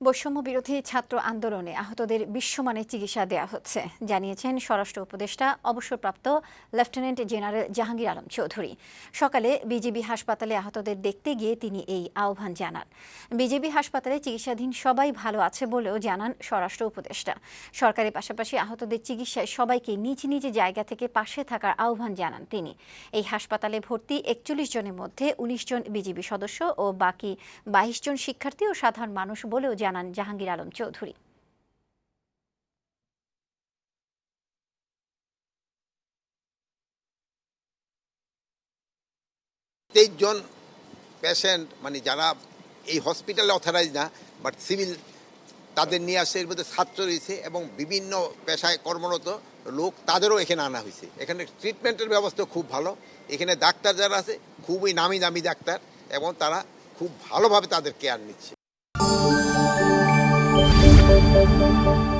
বৈষম্য বিরোধী ছাত্র আন্দোলনে আহতদের বিশ্বমানের চিকিৎসা দেওয়া হচ্ছে, জানিয়েছেন স্বরাষ্ট্র উপদেষ্টা, অবসরপ্রাপ্ত লেফটেন্যান্ট জেনারেল জাহাঙ্গীর আলম চৌধুরী। সকালে বিজেপি হাসপাতালে আহতদের দেখতে গিয়ে তিনি এই আহ্বান জানান। বিজেপি হাসপাতালে চিকিৎসাধীন সবাই ভালো আছে বলেও জানান স্বরাষ্ট্র উপদেষ্টা। সরকারের পাশাপাশি আহতদের চিকিৎসায় সবাইকে নিজ নিজ জায়গা থেকে পাশে থাকার আহ্বান জানান তিনি। এই হাসপাতালে ভর্তি একচল্লিশ জনের মধ্যে উনিশ জন বিজেপি সদস্য ও বাকি বাইশ জন শিক্ষার্থী ও সাধারণ মানুষ বলেও জানান জাহাঙ্গীর আলম চৌধুরী তেইশ জন পেশেন্ট মানে যারা এই হসপিটালে অথরাইজ না বাট সিভিল তাদের নিয়ে আসছে, এর মধ্যে ছাত্র রয়েছে এবং বিভিন্ন পেশায় কর্মরত লোক তাদেরও এখানে আনা হয়েছে। এখানে ট্রিটমেন্টের ব্যবস্থা খুব ভালো। এখানে ডাক্তার যারা আছে, খুবই নামি দামি ডাক্তার এবং তারা খুব ভালোভাবে তাদের কেয়ার নিচ্ছে। Música